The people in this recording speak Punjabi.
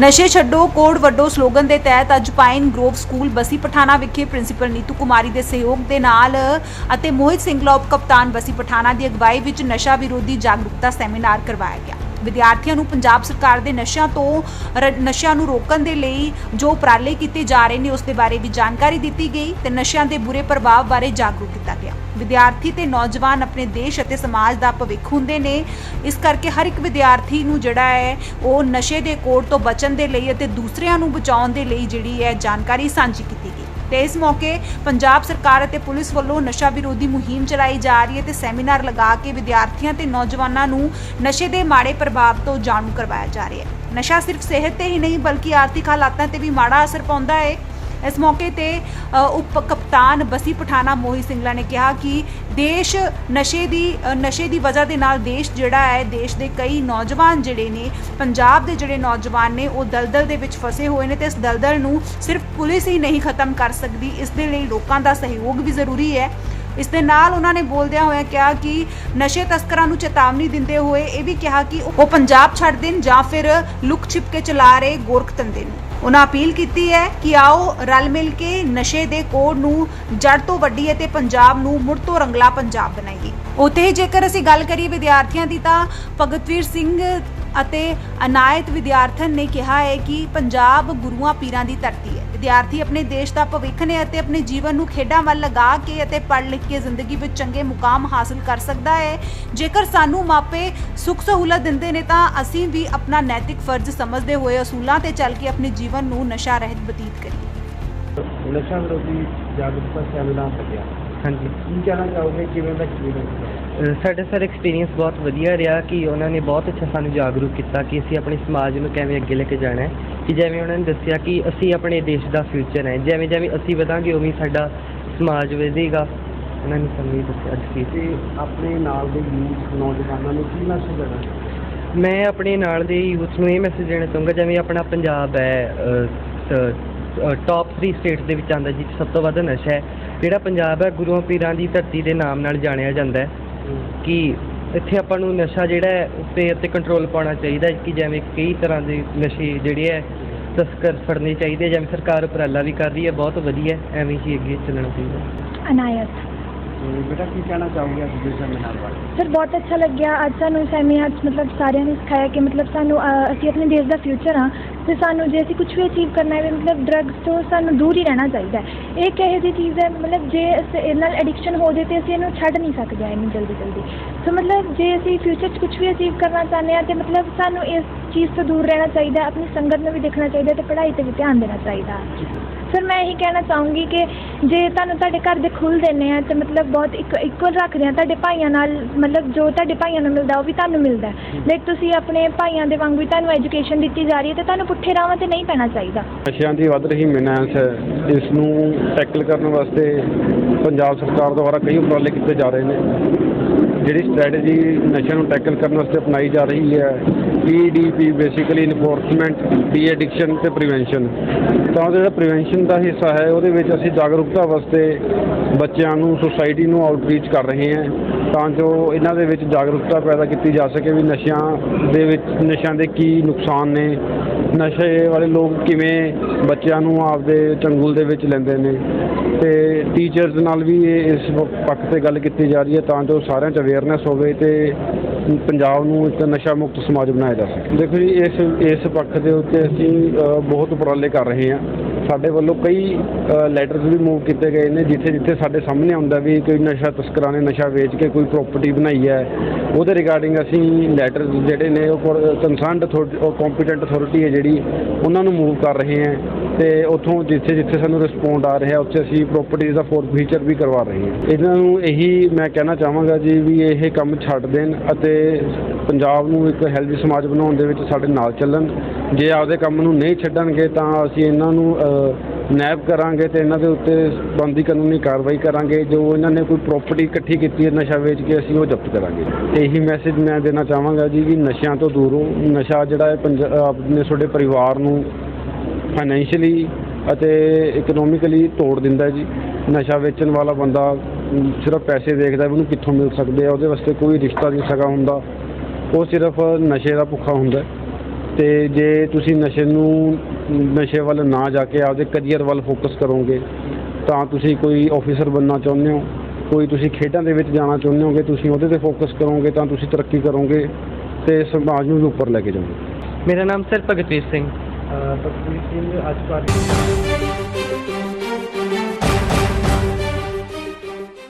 ਨਸ਼ੇ ਛੱਡੋ, ਕੋਡ ਵੱਡੋ ਸਲੋਗਨ ਦੇ ਤਹਿਤ ਅੱਜ Pine Grove School Bassi Pathana ਵਿਖੇ ਪ੍ਰਿੰਸੀਪਲ ਨੀਤੂ ਕੁਮਾਰੀ ਦੇ ਸਹਿਯੋਗ ਦੇ ਨਾਲ ਅਤੇ ਮੋਹਿਤ ਸਿੰਘਲਾ ਉਪ ਕਪਤਾਨ ਬਸੀ ਪਠਾਣਾ ਦੀ ਅਗਵਾਈ ਵਿੱਚ ਨਸ਼ਾ ਵਿਰੋਧੀ ਜਾਗਰੂਕਤਾ ਸੈਮੀਨਾਰ ਕਰਵਾਇਆ ਗਿਆ। ਵਿਦਿਆਰਥੀਆਂ ਨੂੰ ਪੰਜਾਬ ਸਰਕਾਰ ਦੇ ਨਸ਼ਿਆਂ ਤੋਂ ਰ- ਨਸ਼ਿਆਂ ਨੂੰ ਰੋਕਣ ਦੇ ਲਈ ਜੋ ਉਪਰਾਲੇ ਕੀਤੇ ਜਾ ਰਹੇ ਨੇ, ਉਸ ਦੇ ਬਾਰੇ ਵੀ ਜਾਣਕਾਰੀ ਦਿੱਤੀ ਗਈ ਤੇ ਨਸ਼ਿਆਂ ਦੇ ਬੁਰੇ ਪ੍ਰਭਾਵ ਬਾਰੇ ਜਾਗਰੂਕ ਕੀਤਾ ਗਿਆ। ਵਿਦਿਆਰਥੀ ਤੇ ਨੌਜਵਾਨ ਆਪਣੇ ਦੇਸ਼ ਅਤੇ ਸਮਾਜ ਦਾ ਭਵਿੱਖ ਹੁੰਦੇ ਨੇ। ਇਸ ਕਰਕੇ ਹਰ ਇੱਕ ਵਿਦਿਆਰਥੀ ਨੂੰ ਜਿਹੜਾ ਹੈ, ਉਹ ਨਸ਼ੇ ਦੇ ਕੋੜ ਤੋਂ ਬਚਣ ਦੇ ਲਈ ਅਤੇ ਦੂਸਰਿਆਂ ਨੂੰ ਬਚਾਉਣ ਦੇ ਲਈ ਜਿਹੜੀ ਹੈ ਜਾਣਕਾਰੀ ਸਾਂਝੀ ਕੀਤੀ ਗਈ। ਤੇ ਇਸ ਮੌਕੇ ਪੰਜਾਬ ਸਰਕਾਰ ਅਤੇ ਪੁਲਿਸ ਵੱਲੋਂ ਨਸ਼ਾ ਵਿਰੋਧੀ ਮੁਹਿੰਮ ਚਲਾਈ ਜਾ ਰਹੀ ਹੈ ਤੇ ਸੈਮੀਨਾਰ ਲਗਾ ਕੇ ਵਿਦਿਆਰਥੀਆਂ ਤੇ ਨੌਜਵਾਨਾਂ ਨੂੰ ਨਸ਼ੇ ਦੇ ਮਾੜੇ ਪ੍ਰਭਾਵ ਤੋਂ ਜਾਣੂ ਕਰਵਾਇਆ ਜਾ ਰਿਹਾ ਹੈ। ਨਸ਼ਾ ਸਿਰਫ ਸਿਹਤ ਤੇ ਹੀ ਨਹੀਂ, ਬਲਕਿ ਆਰਥਿਕ ਹਾਲਾਤਾਂ ਤੇ ਵੀ ਮਾੜਾ ਅਸਰ ਪਾਉਂਦਾ ਹੈ। ਇਸ ਮੌਕੇ ਤੇ ਉਪ ਕਪਤਾਨ ਬਸੀ ਪਠਾਨਾ ਮੋਹੀ ਸਿੰਘਲਾ ਨੇ ਕਿਹਾ ਕਿ ਦੇਸ਼ ਨਸ਼ੇ ਦੀ ਨਸ਼ੇ ਦੀ ਵਜ੍ਹਾ ਦੇ ਨਾਲ ਦੇਸ਼ ਜਿਹੜਾ ਹੈ, ਦੇਸ਼ ਦੇ ਕਈ ਨੌਜਵਾਨ ਜਿਹੜੇ ਨੇ, ਪੰਜਾਬ ਦੇ ਜਿਹੜੇ ਨੌਜਵਾਨ ਨੇ, ਉਹ ਦਲਦਲ ਦੇ ਵਿੱਚ ਫਸੇ ਹੋਏ ਨੇ ਤੇ ਇਸ ਦਲਦਲ ਨੂੰ ਸਿਰਫ ਪੁਲਿਸ ਹੀ ਨਹੀਂ ਖਤਮ ਕਰ ਸਕਦੀ। ਇਸ ਦੇ ਲਈ ਲੋਕਾਂ ਦਾ ਸਹਿਯੋਗ ਵੀ ਜ਼ਰੂਰੀ ਹੈ। ਇਸ ਦੇ ਨਾਲ ਉਹਨਾਂ ਨੇ ਬੋਲਦਿਆਂ ਹੋਇਆ ਕਿਹਾ ਕਿ ਨਸ਼ੇ ਤਸਕਰਾਂ ਨੂੰ ਚੇਤਾਵਨੀ ਦਿੰਦੇ ਹੋਏ ਇਹ ਵੀ ਕਿਹਾ ਕਿ ਉਹ ਪੰਜਾਬ ਛੱਡ ਦੇਣ ਜਾਂ ਫਿਰ ਲੁਕ ਛਿਪ ਕੇ ਚਲਾ ਰਹੇ ਗੋਰਖ ਧੰਦੇ ਨੂੰ। ਉਹਨਾਂ ਅਪੀਲ ਕੀਤੀ ਹੈ ਕਿ ਆਓ ਰਲ ਮਿਲ ਕੇ ਨਸ਼ੇ ਦੇ ਕੋੜ ਨੂੰ, ਜੜ ਤੋਂ ਵੱਢੀਏ ਅਤੇ ਪੰਜਾਬ ਨੂੰ ਮੁੜ ਤੋਂ ਰੰਗਲਾ ਪੰਜਾਬ ਬਣਾਈਏ। ਉੱਥੇ ਹੀ ਜੇਕਰ ਅਸੀਂ ਗੱਲ ਕਰੀਏ ਵਿਦਿਆਰਥੀਆਂ ਦੀ ਤਾਂ ਭਗਤਵੀਰ ਸਿੰਘ ਅਤੇ ਅਨਾਇਤ ਵਿਦਿਆਰਥਣ ਨੇ ਕਿਹਾ ਹੈ ਕਿ ਪੰਜਾਬ ਗੁਰੂਆਂ ਪੀਰਾਂ ਦੀ ਧਰਤੀ ਹੈ। ਵਿਦਿਆਰਥੀ ਆਪਣੇ ਦੇਸ਼ ਦਾ ਭਵਿੱਖ ਨੇ ਅਤੇ ਆਪਣੇ ਜੀਵਨ ਨੂੰ ਖੇਡਾਂ ਵੱਲ ਲਗਾ ਕੇ ਅਤੇ ਪੜ੍ਹ ਲਿਖ ਕੇ ਜ਼ਿੰਦਗੀ ਵਿੱਚ ਚੰਗੇ ਮੁਕਾਮ ਹਾਸਲ ਕਰ ਸਕਦਾ ਹੈ। ਜੇਕਰ ਸਾਨੂੰ ਮਾਪੇ ਸੁੱਖ ਸਹੂਲਤ ਦਿੰਦੇ ਨੇ ਤਾਂ ਅਸੀਂ ਵੀ ਆਪਣਾ ਨੈਤਿਕ ਫਰਜ਼ ਸਮਝਦੇ ਹੋਏ ਅਸੂਲਾਂ ਤੇ ਚੱਲ ਕੇ ਆਪਣੇ ਜੀਵਨ ਨੂੰ ਨਸ਼ਾ ਰਹਿਤ ਬਤੀਤ ਕਰੀਏ। ਨਸ਼ਾ ਵਿਰੋਧੀ ਜਾਗਰੂਕਤਾ ਸੈਮੀਨਾਰ ਲੱਗਿਆ ਹਾਂਜੀ। ਕੀ ਕਹਿਣਾ ਚਾਹੋਗੇ? ਕਿਵੇਂ ਦਾ ਐਕਸਪੀਰੀਅੰਸ ਸਾਡਾ ਸਰ ਐਕਸਪੀਰੀਅੰਸ ਬਹੁਤ ਵਧੀਆ ਰਿਹਾ ਕਿ ਉਹਨਾਂ ਨੇ ਬਹੁਤ ਅੱਛਾ ਸਾਨੂੰ ਜਾਗਰੂਕ ਕੀਤਾ ਕਿ ਅਸੀਂ ਆਪਣੇ ਸਮਾਜ ਨੂੰ ਕਿਵੇਂ ਅੱਗੇ ਲੈ ਕੇ ਜਾਣਾ ਹੈ। ਕਿ ਜਿਵੇਂ ਉਹਨਾਂ ਨੇ ਦੱਸਿਆ ਕਿ ਅਸੀਂ ਆਪਣੇ ਦੇਸ਼ ਦਾ ਫਿਊਚਰ ਹੈ। ਜਿਵੇਂ ਜਿਵੇਂ ਅਸੀਂ ਵਧਾਂਗੇ ਉਵੇਂ ਸਾਡਾ ਸਮਾਜ ਵਧੇਗਾ। ਉਹਨਾਂ ਨੇ ਸਾਨੂੰ ਇਹ ਦੱਸਿਆ ਅੱਜ ਕੀ ਤੇ ਆਪਣੇ ਨਾਲ ਦੇ ਯੂਥ ਨੌਜਵਾਨਾਂ ਨੂੰ ਕੀ ਮੈਸੇਜ ਦੇਣਾ? ਮੈਂ ਆਪਣੇ ਨਾਲ ਦੇ ਯੂਥ ਨੂੰ ਇਹ ਮੈਸੇਜ ਦੇਣਾ ਚਾਹੂੰਗਾ ਜਿਵੇਂ ਆਪਣਾ ਪੰਜਾਬ ਹੈ ਟੌਪ 3 ਸਟੇਟਸ ਦੇ ਵਿੱਚ ਆਉਂਦਾ ਜਿੱਥੇ ਸਭ ਤੋਂ ਵੱਧ ਨਸ਼ਾ ਹੈ ਜਿਹੜਾ ਪੰਜਾਬ ਹੈ ਗੁਰੂਆਂ ਪੀਰਾਂ ਦੀ ਧਰਤੀ ਦੇ ਨਾਮ ਨਾਲ ਜਾਣਿਆ ਜਾਂਦਾ ਹੈ। ਕਿ ਇੱਥੇ ਆਪਾਂ ਨੂੰ ਨਸ਼ਾ ਜਿਹੜਾ ਹੈ ਉੱਤੇ ਉੱਤੇ ਕੰਟਰੋਲ ਪਾਉਣਾ ਚਾਹੀਦਾ ਹੈ ਕਿ ਜਿਵੇਂ ਕਈ ਤਰ੍ਹਾਂ ਦੇ ਨਸ਼ੇ ਜਿਹੜੇ ਹੈ ਤਸਕਰ ਫੜਨੇ ਚਾਹੀਦੇ ਜਿਵੇਂ ਸਰਕਾਰ ਉਪਰਾਲਾ ਵੀ ਕਰ ਰਹੀ ਹੈ ਬਹੁਤ ਵਧੀਆ ਐਵੇਂ ਹੀ ਅੱਗੇ ਚੱਲਣਾ ਚਾਹੀਦਾ ਅਨਾਇਤ। ਤੇ ਬੇਟਾ ਕੀ ਕਹਿਣਾ ਚਾਹੋਗੇ ਅੱਜ ਦੇ ਸੈਮੀਨਾਰ ਬਾਰੇ? ਸਰ ਬਹੁਤ ਅੱਛਾ ਲੱਗਿਆ। ਅੱਜ ਸਾਨੂੰ ਸੈਮੀਨਾਰ 'ਚ ਮਤਲਬ ਸਾਰਿਆਂ ਨੇ ਸਿਖਾਇਆ ਕਿ ਮਤਲਬ ਸਾਨੂੰ ਅਹ, ਅਸੀਂ ਆਪਣੇ ਦੇਸ਼ ਦਾ ਫਿਊਚਰ ਹਾਂ ਤੇ ਸਾਨੂੰ ਜੇ ਅਸੀਂ ਕੁਝ ਵੀ ਅਚੀਵ ਕਰਨਾ ਹੈ ਮਤਲਬ ਡਰੱਗਸ ਤੋਂ ਸਾਨੂੰ ਦੂਰ ਹੀ ਰਹਿਣਾ ਚਾਹੀਦਾ ਹੈ। ਇਹ ਇੱਕ ਇਹੋ ਜਿਹੀ ਚੀਜ਼ ਹੈ? ਮਤਲਬ ਜੇ ਅਸੀਂ ਇਹ ਨਾਲ ਐਡਿਕਸ਼ਨ ਹੋ ਜਾਏ ਤੇ ਅਸੀਂ ਇਹਨੂੰ ਛੱਡ ਨਹੀਂ ਸਕਦੇ ਇੰਨੀ ਜਲਦੀ ਜਲਦੀ। ਸੋ ਮਤਲਬ ਜੇ ਅਸੀਂ ਫਿਊਚਰ 'ਚ ਕੁਝ ਵੀ ਅਚੀਵ ਕਰਨਾ ਚਾਹੁੰਦੇ ਹਾਂ ਤੇ ਮਤਲਬ ਸਾਨੂੰ ਇਸ ਚੀਜ਼ ਤੋਂ ਦੂਰ ਰਹਿਣਾ ਚਾਹੀਦਾ ਹੈ, ਆਪਣੀ ਸੰਗਤ ਨੂੰ ਵੀ ਦੇਖਣਾ ਚਾਹੀਦਾ ਹੈ ਤੇ ਪੜ੍ਹਾਈ ਤੇ ਵੀ ਧਿਆਨ ਦੇਣਾ ਚਾਹੀਦਾ ਹੈ। ਸਰ ਮੈਂ ਇਹੀ ਕਹਿਣਾ ਚਾਹੂੰਗੀ ਕਿ ਜੇ ਤੁਹਾਨੂੰ ਤੁਹਾਡੇ ਘਰ ਦੇ ਖੁੱਲ ਦਿੰਦੇ ਆ ਤੇ ਮਤਲਬ ਬਹੁਤ ਇੱਕ ਇਕੁਅਲ ਰੱਖਦੇ ਆ ਤੁਹਾਡੇ ਭਾਈਆਂ ਨਾਲ ਮਤਲਬ ਜੋ ਤੁਹਾਡੇ ਭਾਈਆਂ ਨੂੰ ਮਿਲਦਾ ਉਹ ਵੀ ਤੁਹਾਨੂੰ ਮਿਲਦਾ ਲਾਈਕ ਤੁਸੀਂ ਆਪਣੇ ਭਾਈਆਂ ਦੇ ਵਾਂਗੂ ਹੀ ਤੁਹਾਨੂੰ ਐਜੂਕੇਸ਼ਨ ਦਿੱਤੀ ਜਾ ਰਹੀ ਹੈ ਤੇ ਤੁਹਾਨੂੰ ਪੁੱਠੇ ਰਾਹਾਂ ਤੇ ਨਹੀਂ ਪੈਣਾ ਚਾਹੀਦਾ। ਨਸ਼ਿਆਂ ਦੀ ਵੱਧ ਰਹੀ ਮੈਨਾਂਸ ਹੈ ਇਸ ਨੂੰ ਟੈਕਲ ਕਰਨ ਵਾਸਤੇ ਪੰਜਾਬ ਸਰਕਾਰ ਦੁਆਰਾ ਕਈ ਉਪਰਾਲੇ ਕੀਤੇ ਜਾ ਰਹੇ ਨੇ। ਜਿਹੜੀ ਸਟ੍ਰੈਟਜੀ ਨਸ਼ਿਆਂ ਨੂੰ ਟੈਕਲ ਕਰਨ ਵਾਸਤੇ ਅਪਣਾਈ ਜਾ ਰਹੀ ਹੈ PDP basically enforcement de addiction ਤੇ ਪ੍ਰੀਵੈਂਸ਼ਨ ਤਾਂ ਜਿਹੜਾ ਪ੍ਰੀਵੈਂਸ਼ਨ ਦਾ ਹਿੱਸਾ ਹੈ ਉਹਦੇ ਵਿੱਚ ਅਸੀਂ ਜਾਗਰੂਕਤਾ ਵਾਸਤੇ ਬੱਚਿਆਂ ਨੂੰ ਸੁਸਾਇਟੀ ਨੂੰ ਆਊਟਰੀਚ ਕਰ ਰਹੇ ਹਾਂ। ਤਾਂ ਜੋ ਇਹਨਾਂ ਦੇ ਵਿੱਚ ਜਾਗਰੂਕਤਾ ਪੈਦਾ ਕੀਤੀ ਜਾ ਸਕੇ ਵੀ ਨਸ਼ਿਆਂ ਦੇ ਵਿੱਚ, ਨਸ਼ਿਆਂ ਦੇ ਕੀ ਨੁਕਸਾਨ ਨੇ, ਨਸ਼ੇ ਵਾਲੇ ਲੋਕ ਕਿਵੇਂ ਬੱਚਿਆਂ ਨੂੰ ਆਪਦੇ ਚੰਗੁਲ ਦੇ ਵਿੱਚ ਲੈਂਦੇ ਨੇ। ਤੇ ਟੀਚਰਸ ਨਾਲ ਵੀ ਇਹ ਇਸ ਪੱਖ ਤੇ ਗੱਲ ਕੀਤੀ ਜਾ ਰਹੀ ਹੈ ਤਾਂ ਜੋ ਸਾਰਿਆਂ 'ਚ ਅਵੇਅਰਨੈਸ ਹੋਵੇ ਤੇ ਪੰਜਾਬ ਨੂੰ ਇੱਕ ਨਸ਼ਾ ਮੁਕਤ ਸਮਾਜ ਬਣਾਇਆ ਜਾ ਸਕੇ। ਦੇਖੋ ਜੀ, ਇਸ ਇਸ ਪੱਖ ਦੇ ਉੱਤੇ ਅਸੀਂ ਬਹੁਤ ਉਪਰਾਲੇ ਕਰ ਰਹੇ ਹਾਂ। ਸਾਡੇ ਵੱਲੋਂ ਕਈ ਲੈਟਰਸ ਵੀ ਮੂਵ ਕੀਤੇ ਗਏ ਨੇ ਜਿੱਥੇ ਜਿੱਥੇ ਸਾਡੇ ਸਾਹਮਣੇ ਆਉਂਦਾ ਵੀ ਕੋਈ ਨਸ਼ਾ ਤਸਕਰਾਂ ਨੇ ਨਸ਼ਾ ਵੇਚ ਕੇ ਕੋਈ ਪ੍ਰਾਪਰਟੀ ਬਣਾਈ ਹੈ। ਉਹਦੇ ਰਿਗਾਰਡਿੰਗ ਅਸੀਂ ਲੈਟਰਸ ਜਿਹੜੇ ਨੇ ਉਹ ਕੰਸਰਨਡ ਉਹ ਕੰਪੀਟੈਂਟ ਅਥਾਰਟੀ ਹੈ ਜਿਹੜੀ, ਉਹਨਾਂ ਨੂੰ ਮੂਵ ਕਰ ਰਹੇ ਹਾਂ ਤੇ ਉੱਥੋਂ ਜਿੱਥੇ ਜਿੱਥੇ ਸਾਨੂੰ ਰਿਸਪੌਂਡ ਆ ਰਿਹਾ, ਉੱਥੇ ਅਸੀਂ ਪ੍ਰਾਪਰਟੀਜ਼ ਦਾ ਫੋਰ ਫੀਚਰ ਵੀ ਕਰਵਾ ਰਹੇ ਹਾਂ। ਇਹਨਾਂ ਨੂੰ ਇਹੀ ਮੈਂ ਕਹਿਣਾ ਚਾਹਾਂਗਾ ਜੀ ਵੀ ਇਹ ਕੰਮ ਛੱਡ ਦੇਣ ਅਤੇ ਪੰਜਾਬ ਨੂੰ ਇੱਕ ਹੈਲਦੀ ਸਮਾਜ ਬਣਾਉਣ ਦੇ ਵਿੱਚ ਸਾਡੇ ਨਾਲ ਚੱਲਣ। ਜੇ ਆਪਦੇ ਕੰਮ ਨੂੰ ਨਹੀਂ ਛੱਡਣਗੇ ਤਾਂ ਅਸੀਂ ਇਹਨਾਂ ਨੂੰ ਅ, ਨੈਬ ਕਰਾਂਗੇ ਤੇ ਇਹਨਾਂ ਦੇ ਉੱਤੇ ਬੰਦੀ ਕਾਨੂੰਨੀ ਕਾਰਵਾਈ ਕਰਾਂਗੇ। ਜੋ ਇਹਨਾਂ ਨੇ ਕੋਈ ਪ੍ਰਾਪਰਟੀ ਇਕੱਠੀ ਕੀਤੀ ਹੈ ਨਸ਼ਾ ਵੇਚ ਕੇ ਅਸੀਂ ਉਹ ਜ਼ਬਤ ਕਰਾਂਗੇ। ਇਹੀ ਮੈਸੇਜ ਮੈਂ ਦੇਣਾ ਚਾਹਾਂਗਾ ਜੀ ਕਿ ਨਸ਼ਿਆਂ ਤੋਂ ਦੂਰੋਂ ਨਸ਼ਾ ਜਿਹੜਾ ਹੈ ਪੰਜਾਬ ਨੇ ਤੁਹਾਡੇ ਪਰਿਵਾਰ ਨੂੰ ਫਾਈਨੈਂਸ਼ੀਅਲੀ ਅਤੇ ਇਕਨੋਮਿਕਲੀ ਤੋੜ ਦਿੰਦਾ ਜੀ। ਨਸ਼ਾ ਵੇਚਣ ਵਾਲਾ ਬੰਦਾ ਸਿਰਫ ਪੈਸੇ ਦੇਖਦਾ ਵੀ ਉਹਨੂੰ ਕਿੱਥੋਂ ਮਿਲ ਸਕਦੇ ਆ? ਉਹਦੇ ਵਾਸਤੇ ਕੋਈ ਰਿਸ਼ਤਾ ਨਹੀਂ ਸਗਾ ਹੁੰਦਾ। ਉਹ ਸਿਰਫ ਨਸ਼ੇ ਦਾ ਭੁੱਖਾ ਹੁੰਦਾ ਤੇ ਜੇ ਤੁਸੀਂ ਨਸ਼ੇ ਨੂੰ ਨਸ਼ੇ ਵੱਲ ਨਾ ਜਾ ਕੇ ਆਪਦੇ ਕੈਰੀਅਰ ਵੱਲ ਫੋਕਸ ਕਰੋਗੇ ਤਾਂ ਤੁਸੀਂ ਕੋਈ ਆਫੀਸਰ ਬਣਨਾ ਚਾਹੁੰਦੇ ਹੋ ਕੋਈ ਤੁਸੀਂ ਖੇਡਾਂ ਦੇ ਵਿੱਚ ਜਾਣਾ ਚਾਹੁੰਦੇ ਹੋਗੇ ਤੁਸੀਂ ਉਹਦੇ ਤੇ ਫੋਕਸ ਕਰੋਗੇ ਤਾਂ ਤੁਸੀਂ ਤਰੱਕੀ ਕਰੋਗੇ ਤੇ ਸਮਾਜ ਨੂੰ ਵੀ ਉੱਪਰ ਲੈ ਕੇ ਜਾਓਗੇ। ਮੇਰਾ ਨਾਮ ਸਰ ਭਗਤਵੀਰ ਸਿੰਘ। ਤਸਵੀਰ ਸਿੰਘ ਅੱਜ ਬਾਰੇ